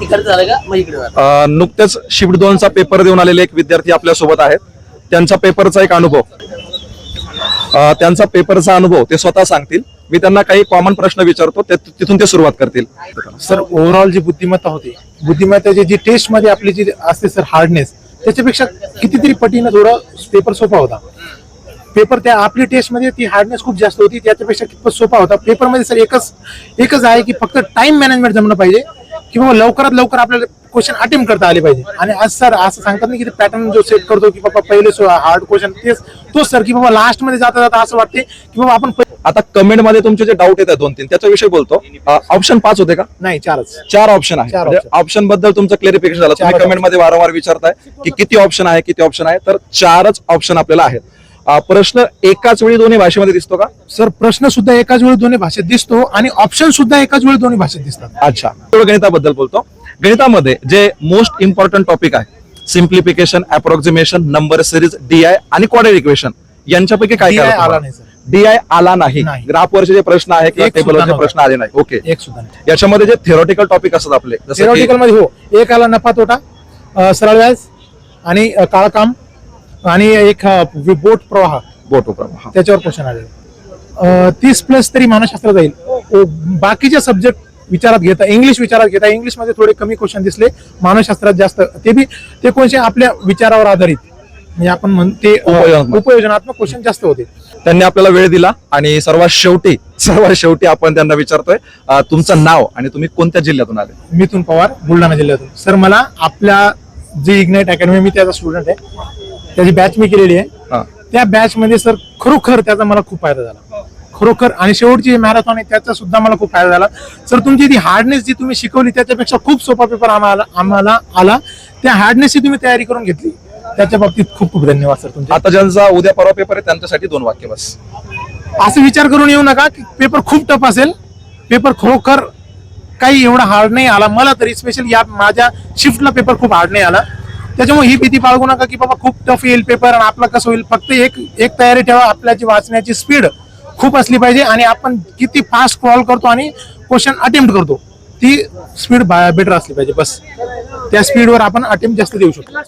तिकडे झालं का? मग इकडे झालं अ, नुकतेच शिफ्ट दोनचा पेपर देऊन आलेले एक विद्यार्थी आपल्यासोबत आहेत. त्यांचा पेपरचा एक अनुभव. अ, त्यांचा पेपरचा अनुभव ते स्वतः सांगतील. मी त्यांना काही कॉमन प्रश्न विचारतो ते- तिथून ते सुरुवात करतील. सर ओव्हरऑल जी बुद्धिमत्ता होती बुद्धिमत्ताची जी टेस्टमध्ये आपली जी असते सर हार्डनेस त्याच्यापेक्षा कितीतरी पटीनं थोडा पेपर सोपा होता. पेपर त्या आपली टेस्टमध्ये ती हार्डनेस खूप जास्त होती त्याच्यापेक्षा कितपत सोपा होता. पेपरमध्ये सर एकच एकच आहे की फक्त टाइम मॅनेजमेंट जमलं पाहिजे. किंवा लवकरात लवकर आपल्याला क्वेश्चन अटेम्प्ट करता आले पाहिजे. आणि आज सर असं सांगतात ना की पॅटर्न जो सेट करतो की बाबा पहिले हार्ड क्वेश्चन तेच तोच सर की बाबा लास्टमध्ये जाता जाता असं वाटते की बाबा आपण आता कमेंटमध्ये तुमचे जे डाऊट येतात दोन तीन त्याच्याविषयी बोलतो. ऑप्शन पाच होते का? नाही चारच. चार ऑप्शन आहे. ऑप्शनबद्दल तुमचं क्लिअरिफिकेशन झालं. तुम्ही कमेंटमध्ये वारंवार विचारताय की किती ऑप्शन आहे किती ऑप्शन आहे. तर चारच ऑप्शन आपल्याला आहेत. प्रश्न एकाच वेळी दोन्ही भाषेमध्ये दिसतो का? सर प्रश्न सुद्धा एकाच वेळी दोन्ही भाषेत दिसतो आणि ऑप्शन सुद्धा एकाच वेळी दोन्ही भाषेत दिसतात. अच्छा. तेवढं गणिताबद्दल बोलतो. गणितामध्ये जे मोस्ट इम्पॉर्टंट टॉपिक आहे simplification approximation number series DI आणि क्वाड्रेट इक्वेशन यांच्यापैकी काय आला नाही सर. डीआय आला नाही. नाही. ग्राफवरचे जे प्रश्न आहे किंवा टेबलवरचे. प्रश्न आले नाही. ओके एक सुद्धा याच्यामध्ये जे थिओरिटिकल टॉपिक असतात आपले थेरॉटिकलमध्ये हो. एक आला नफा तोटा सरळ व्याज आणि अ, काळं काम आणि एक बोट प्रवाह. बोट उपक्रम, हा. त्याच्यावर क्वेश्चन आले तीस प्लस तरी मानसशास्त्र जाईल. बाकीचे सब्जेक्ट विचारात घेता इंग्लिश विचारात घेता इंग्लिशमध्ये थोडे कमी क्वेश्चन दिसले. मानसशास्त्रात जास्त. ते बी ते क्वेश्चन आपल्या विचारावर आधारित. म्हणजे आपण म्हणते उपयोजनात्मक. क्वेश्चन जास्त होते. त्यांनी आपल्याला वेळ दिला आणि सर्वात शेवटी सर्वात शेवटी आपण त्यांना विचारतोय तुमचं नाव आणि तुम्ही कोणत्या जिल्ह्यातून आले? मिथून पवार बुलढाणा जिल्ह्यातून. सर मला आपल्या जी इग्नाइट अकॅडमी मी त्याचा स्टुडंट आहे. त्याची बॅच मी केलेली आहे. त्या बॅच मध्ये सर खरोखर त्याचा मला खूप फायदा झाला. खरोखर आणि शेवटची मॅरेथॉन आहे त्याचा सुद्धा मला खूप फायदा झाला. सर तुमची ती हार्डनेस जी तुम्ही शिकवली त्याच्यापेक्षा खूप सोपा पेपर आम्हाला आम्हाला आला. त्या हार्डनेसची तुम्ही तयारी करून घेतली. त्याच्या बाबतीत खूप खूप धन्यवाद सर तुमचे. आता ज्यांचा उद्या परवा पेपर आहे त्यांच्यासाठी दोन वाक्य बस. असं विचार करून येऊ नका की पेपर खूप टफ असेल. पेपर खरोखर काही एवढा हार्ड नाही आला. मला तरी स्पेशल या माझ्या शिफ्टला पेपर खूप हार्ड नाही आला. त्याच्यामुळे ही भीती बाळगू नका की बाबा खूप टफ येईल पेपर आणि आपला कसं होईल. फक्त एक एक तयारी ठेवा आपल्याची वाचण्याची स्पीड खूप असली पाहिजे आणि आपण किती फास्ट क्रॉल करतो आणि क्वेश्चन अटेम्प्ट करतो. ती स्पीड बेटर असली पाहिजे बस. त्या स्पीडवर आपण अटेम्प्ट जास्त देऊ शकतो.